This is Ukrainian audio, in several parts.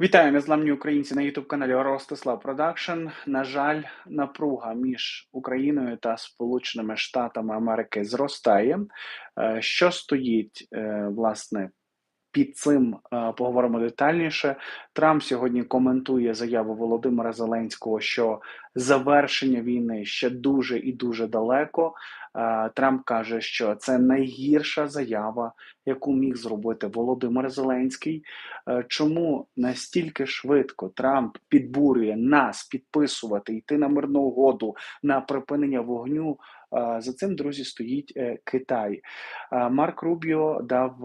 Вітаю незламні українці на youtube каналі Ростислав Продакшн. На жаль, напруга між Україною та Сполученими Штатами Америки зростає. Е, що стоїть е, власне під цим е, поговоримо детальніше. Трамп сьогодні коментує заяву Володимира Зеленського, що завершення війни ще дуже і дуже далеко. Е, Трамп каже, що це найгірша заява, яку міг зробити Володимир Зеленський. Е, чому настільки швидко Трамп підбурює нас підписувати, йти на мирну угоду на припинення вогню? За цим друзі стоїть Китай. Марк Рубіо дав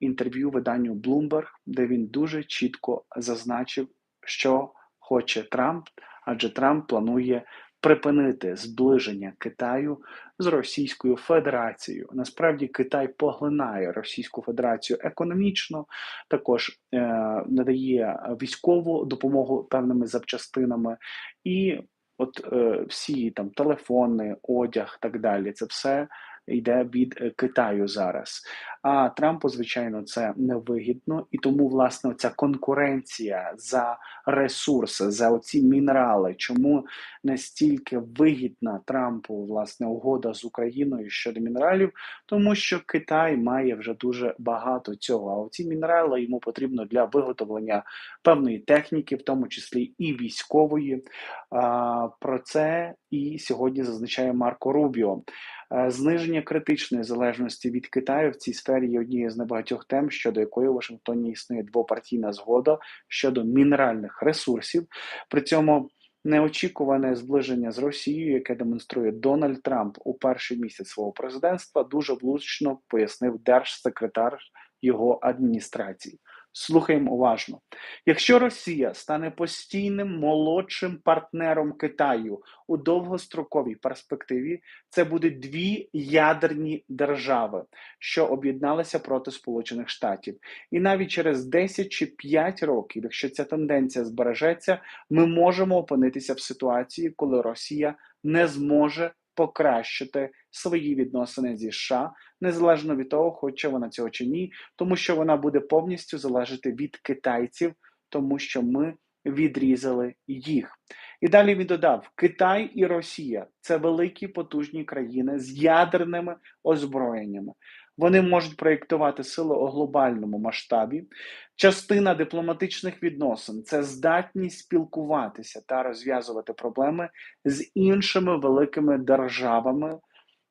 інтерв'ю виданню Bloomberg, де він дуже чітко зазначив, що хоче Трамп, адже Трамп планує припинити зближення Китаю з Російською Федерацією. Насправді Китай поглинає Російську Федерацію економічно, також е, надає військову допомогу певними запчастинами і. От е, всі там телефони, одяг, так далі, це все йде від е, Китаю зараз. А Трампу, звичайно, це невигідно, і тому власне ця конкуренція за ресурси, за оці мінерали, чому настільки вигідна Трампу власне угода з Україною щодо мінералів, тому що Китай має вже дуже багато цього. А оці мінерали йому потрібно для виготовлення певної техніки, в тому числі і військової. Про це і сьогодні зазначає Марко Рубіо. Е, зниження критичної залежності від Китаю в цій сфері є однією з небагатьох тем, щодо якої у Вашингтоні існує двопартійна згода щодо мінеральних ресурсів. При цьому неочікуване зближення з Росією, яке демонструє Дональд Трамп у перший місяць свого президентства, дуже влучно пояснив держсекретар його адміністрації. Слухаємо уважно. Якщо Росія стане постійним молодшим партнером Китаю у довгостроковій перспективі, це будуть дві ядерні держави, що об'єдналися проти Сполучених Штатів. І навіть через 10 чи 5 років, якщо ця тенденція збережеться, ми можемо опинитися в ситуації, коли Росія не зможе покращити свої відносини зі США, незалежно від того, хоче вона цього чи ні, тому що вона буде повністю залежати від китайців, тому що ми відрізали їх. І далі він додав: Китай і Росія це великі потужні країни з ядерними озброєннями. Вони можуть проєктувати сили у глобальному масштабі. Частина дипломатичних відносин це здатність спілкуватися та розв'язувати проблеми з іншими великими державами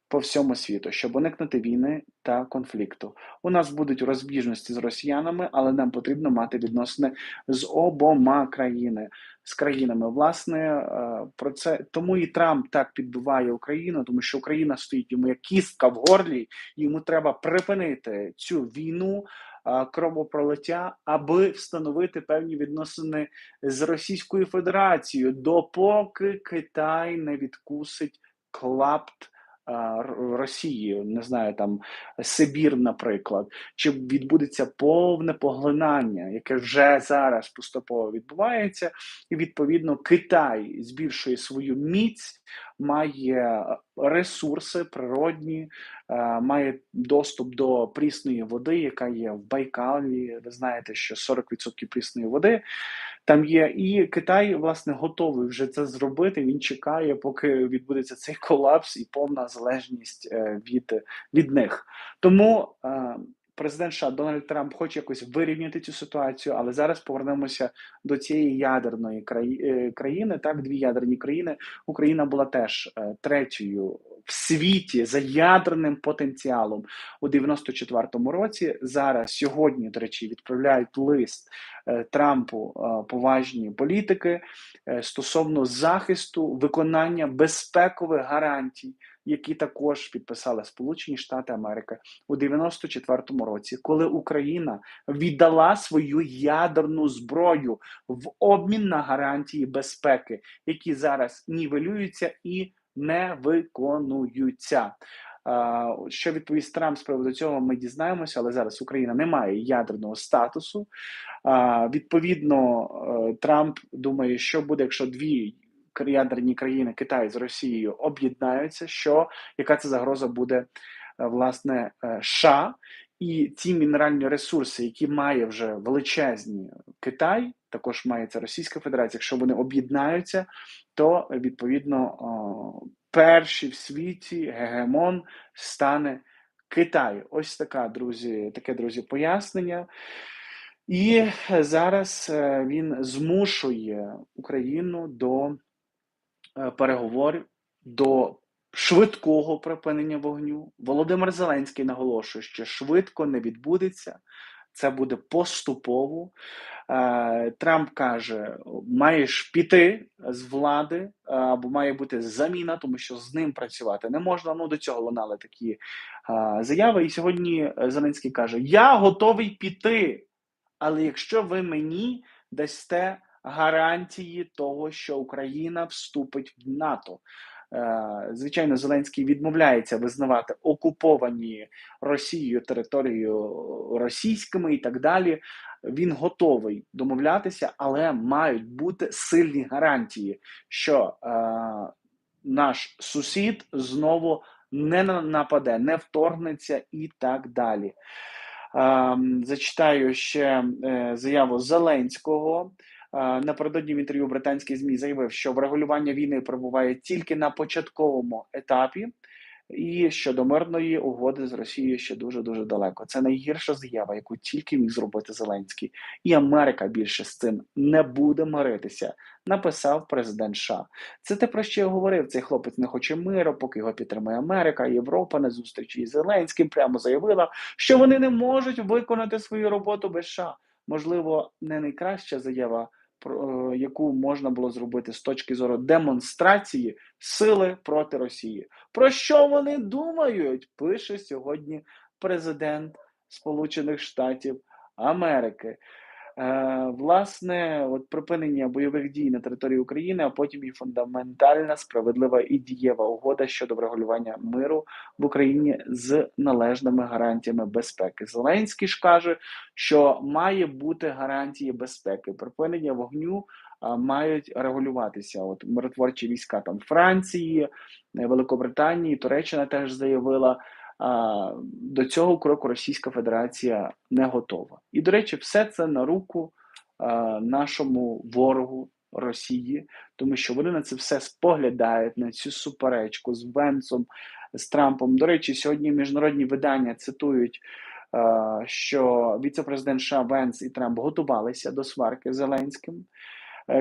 по всьому світу, щоб уникнути війни та конфлікту. У нас будуть розбіжності з росіянами, але нам потрібно мати відносини з обома країни з країнами. Власне е, про це тому і Трамп так підбиває Україну, тому що Україна стоїть йому як кістка в горлі. Йому треба припинити цю війну. Е, кровопролиття, аби встановити певні відносини з Російською Федерацією, допоки Китай не відкусить клапт Росії, не знаю, там Сибір, наприклад, чи відбудеться повне поглинання, яке вже зараз поступово відбувається, і відповідно Китай збільшує свою міць, має ресурси природні, має доступ до прісної води, яка є в Байкалі. Ви знаєте, що 40% прісної води там є, і Китай власне готовий вже це зробити. Він чекає, поки відбудеться цей колапс і повна залежність е, від від них. Тому е, президент США Дональд Трамп хоче якось вирівняти цю ситуацію, але зараз повернемося до цієї ядерної е, країни. Так, дві ядерні країни. Україна була теж третьою в світі за ядерним потенціалом у 94-му році. Зараз сьогодні, до речі, відправляють лист е, Трампу е, поважні політики е, стосовно захисту виконання безпекових гарантій. Які також підписали Сполучені Штати Америки у 94-му році, коли Україна віддала свою ядерну зброю в обмін на гарантії безпеки, які зараз нівелюються і не виконуються. Що відповість Трамп з приводу цього, ми дізнаємося, але зараз Україна не має ядерного статусу. Відповідно, е, Трамп думає, що буде, якщо дві ядерні країни Китай з Росією об'єднаються, що яка це загроза буде е, власне е, США. І ті мінеральні ресурси, які має вже величезні Китай, також має це Російська Федерація. Якщо вони об'єднаються, то відповідно перший в світі гегемон стане Китай. Ось така друзі, таке друзі, пояснення. І зараз е, він змушує Україну до е, переговорів, до швидкого припинення вогню. Володимир Зеленський наголошує, що швидко не відбудеться. Це буде поступово. Е, Трамп каже: маєш піти з влади, або має бути заміна, тому що з ним працювати не можна. Ну до цього лунали такі заяви. І сьогодні Зеленський каже: Я готовий піти. Але якщо ви мені дасте гарантії того, що Україна вступить в НАТО, е, звичайно, Зеленський відмовляється визнавати окуповані Росією територію російськими і так далі. Він готовий домовлятися, але мають бути сильні гарантії, що е, наш сусід знову не нападе, не вторгнеться і так далі. Зачитаю ще е, заяву Зеленського. Напередодні в інтерв'ю британській змі заявив, що врегулювання війни перебуває тільки на початковому етапі, і щодо мирної угоди з Росією ще дуже дуже далеко. Це найгірша заява, яку тільки міг зробити Зеленський, і Америка більше з цим не буде миритися. Написав президент США. Це те про що я говорив. Цей хлопець не хоче миру, поки його підтримує Америка. Європа на зустрічі із Зеленським прямо заявила, що вони не можуть виконати свою роботу без США. Можливо, не найкраща заява е, яку можна було зробити з точки зору демонстрації сили проти Росії. Про що вони думають? Пише сьогодні президент Сполучених Штатів Америки. Е, власне, от припинення бойових дій на території України, а потім і фундаментальна, справедлива і дієва угода щодо врегулювання миру в Україні з належними гарантіями безпеки. Зеленський ж каже, що має бути гарантії безпеки. Припинення вогню мають регулюватися. От миротворчі війська там Франції, Великобританії, Туреччина теж заявила до цього кроку Російська Федерація не готова. І, до речі, все це на руку нашому ворогу Росії, тому що вони на це все споглядають на цю суперечку з Венцом, з Трампом. До речі, сьогодні міжнародні видання цитують. Що віце-президент США Венс і Трамп готувалися до сварки з Зеленським,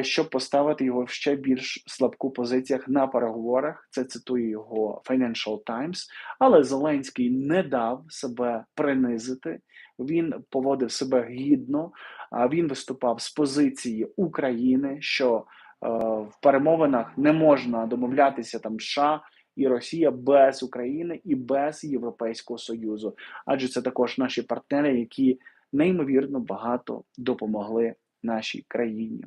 щоб поставити його в ще більш слабку позиціях на переговорах. Це цитує його Financial Times. Але Зеленський не дав себе принизити. Він поводив себе гідно. А він виступав з позиції України, що е, в перемовинах не можна домовлятися там США. І Росія без України і без Європейського союзу, адже це також наші партнери, які неймовірно багато допомогли нашій країні.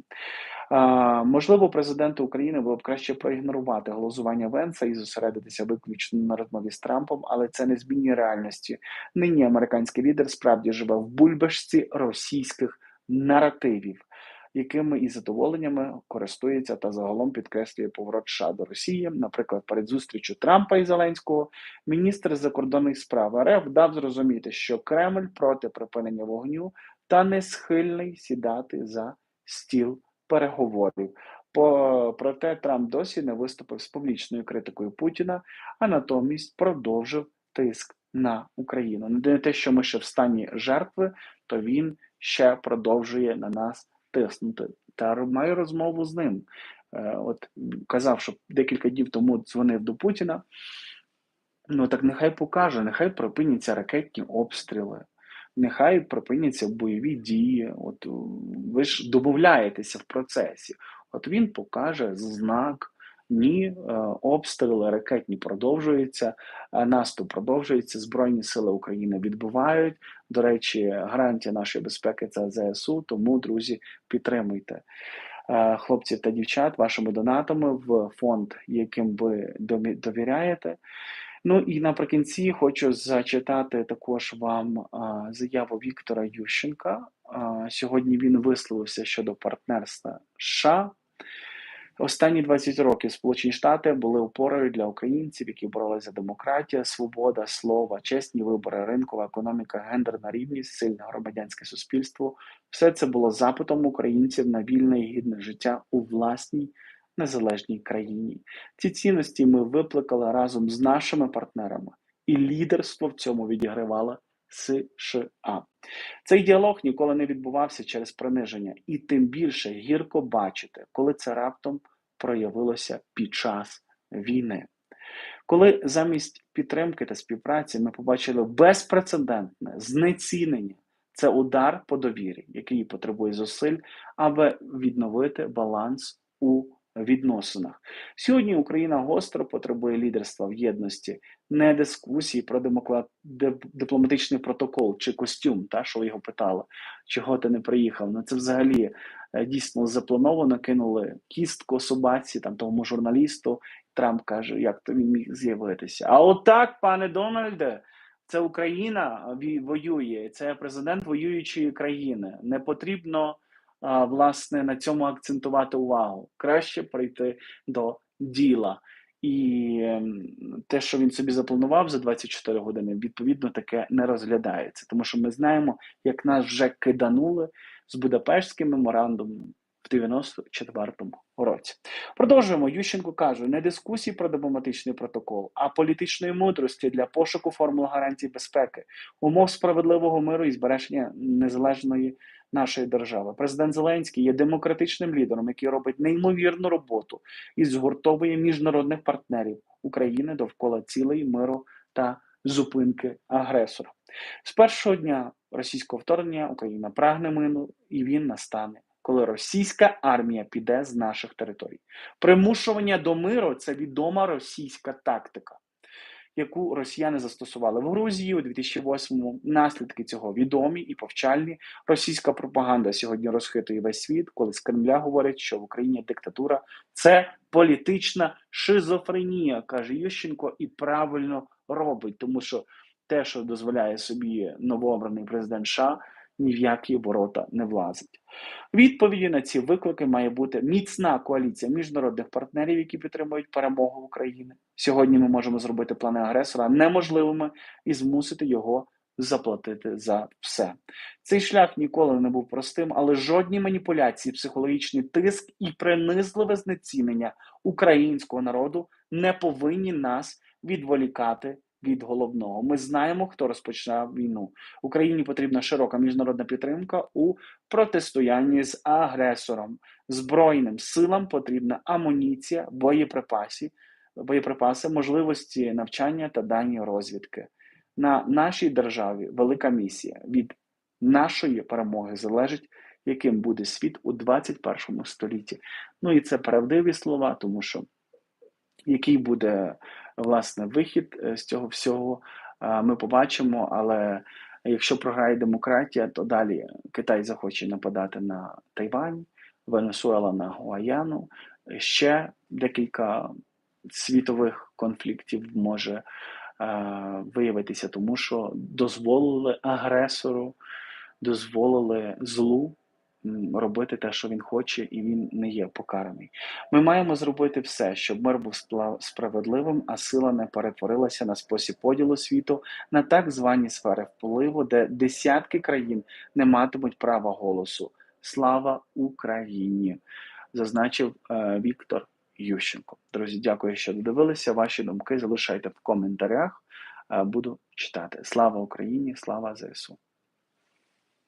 Можливо, президенту України було б краще проігнорувати голосування Венса і зосередитися виключно на розмові з Трампом, але це не змінює реальності. Нині американський лідер справді живе в бульбашці російських наративів. Якими із задоволеннями користується та загалом підкреслює поворот США до Росії, наприклад, перед зустрічю Трампа і Зеленського, міністр закордонних справ РФ дав зрозуміти, що Кремль проти припинення вогню та не схильний сідати за стіл переговорів. По, Проте Трамп досі не виступив з публічною критикою Путіна, а натомість продовжив тиск на Україну. Не те, що ми ще в стані жертви, то він ще продовжує на нас тиснути. Та маю розмову з ним. Е, от казав, що декілька днів тому дзвонив до Путіна. Ну так нехай покаже, нехай припиняться ракетні обстріли нехай припиняться бойові дії. От ви ж домовляєтеся в процесі. От він покаже знак. Ні, е, обстріли ракетні продовжуються, наступ продовжується. Збройні сили України відбувають. До речі, гарантія нашої безпеки це ЗСУ. Тому, друзі, підтримуйте е, хлопців та дівчат вашими донатами в фонд, яким ви довіряєте. Ну і наприкінці хочу зачитати також вам заяву Віктора Ющенка. Сьогодні він висловився щодо партнерства США. Останні 20 років Сполучені Штати були опорою для українців, які боролися за демократія, свобода, слова, чесні вибори, ринкова економіка, гендерна рівність, сильне громадянське суспільство. Все це було запитом українців на вільне і гідне життя у власній незалежній країні. Ці цінності ми викликали разом з нашими партнерами, і лідерство в цьому відігравало США. Цей діалог ніколи не відбувався через приниження, і тим більше гірко бачити, коли це раптом проявилося під час війни. Коли замість підтримки та співпраці ми побачили безпрецедентне знецінення, це удар по довірі, який потребує зусиль, аби відновити баланс у відносинах. Сьогодні Україна гостро потребує лідерства в єдності, не дискусії про дипломатичний протокол чи костюм, та що його питали, чого ти не приїхав. Ну це взагалі е, дійсно заплановано. Кинули кістку собаці, там тому журналісту. Трамп каже, як то він міг з'явитися. А отак, пане Дональде. Це Україна воює, це президент воюючої країни. Не потрібно власне на цьому акцентувати увагу. Краще прийти до діла. І ем, те, що він собі запланував за 24 години, відповідно таке не розглядається, тому що ми знаємо, як нас вже киданули з Будапештським меморандумом в 94-му році. Продовжуємо. Ющенко каже: не дискусії про дипломатичний протокол, а політичної мудрості для пошуку формул гарантій безпеки, умов справедливого миру і збереження незалежної нашої держави. Президент Зеленський є демократичним лідером, який робить неймовірну роботу і згуртовує міжнародних партнерів України довкола цілей миру та зупинки агресора. З першого дня російського вторгнення Україна прагне мину, і він настане. Коли російська армія піде з наших територій, примушування до миру це відома російська тактика яку росіяни застосували в Грузії у 2008-му. Наслідки цього відомі і повчальні. Російська пропаганда сьогодні розхитує весь світ, коли з Кремля говорять, що в Україні диктатура це політична шизофренія, каже Ющенко, і правильно робить, тому що те, що дозволяє собі новообраний президент США, ні в які ворота не влазить. Відповіді на ці виклики має бути міцна коаліція міжнародних партнерів, які підтримують перемогу України. Сьогодні ми можемо зробити плани агресора неможливими і змусити його заплатити за все. Цей шлях ніколи не був простим, але жодні маніпуляції, психологічний тиск і принизливе знецінення українського народу не повинні нас відволікати від головного. Ми знаємо, хто розпочав війну. Україні потрібна широка міжнародна підтримка у протистоянні з агресором. Збройним силам потрібна амуніція, боєприпасі, боєприпаси, можливості навчання та дані розвідки. На нашій державі велика місія від нашої перемоги залежить, яким буде світ у 21 столітті. Ну і це правдиві слова, тому що який буде власне вихід е, з цього всього, ми побачимо. Але якщо програє демократія, то далі Китай захоче нападати на Тайвань, Венесуела на Гуаяну. Ще декілька світових конфліктів може виявитися, тому що дозволили агресору, дозволили злу робити те, що він хоче, і він не є покараний. Ми маємо зробити все, щоб мир був справедливим, а сила не перетворилася на спосіб поділу світу на так звані сфери впливу, де десятки країн не матимуть права голосу. Слава Україні! Зазначив е, Віктор Ющенко. Друзі, дякую, що додивилися. Ваші думки залишайте в коментарях. Е, буду читати. Слава Україні! Слава ЗСУ!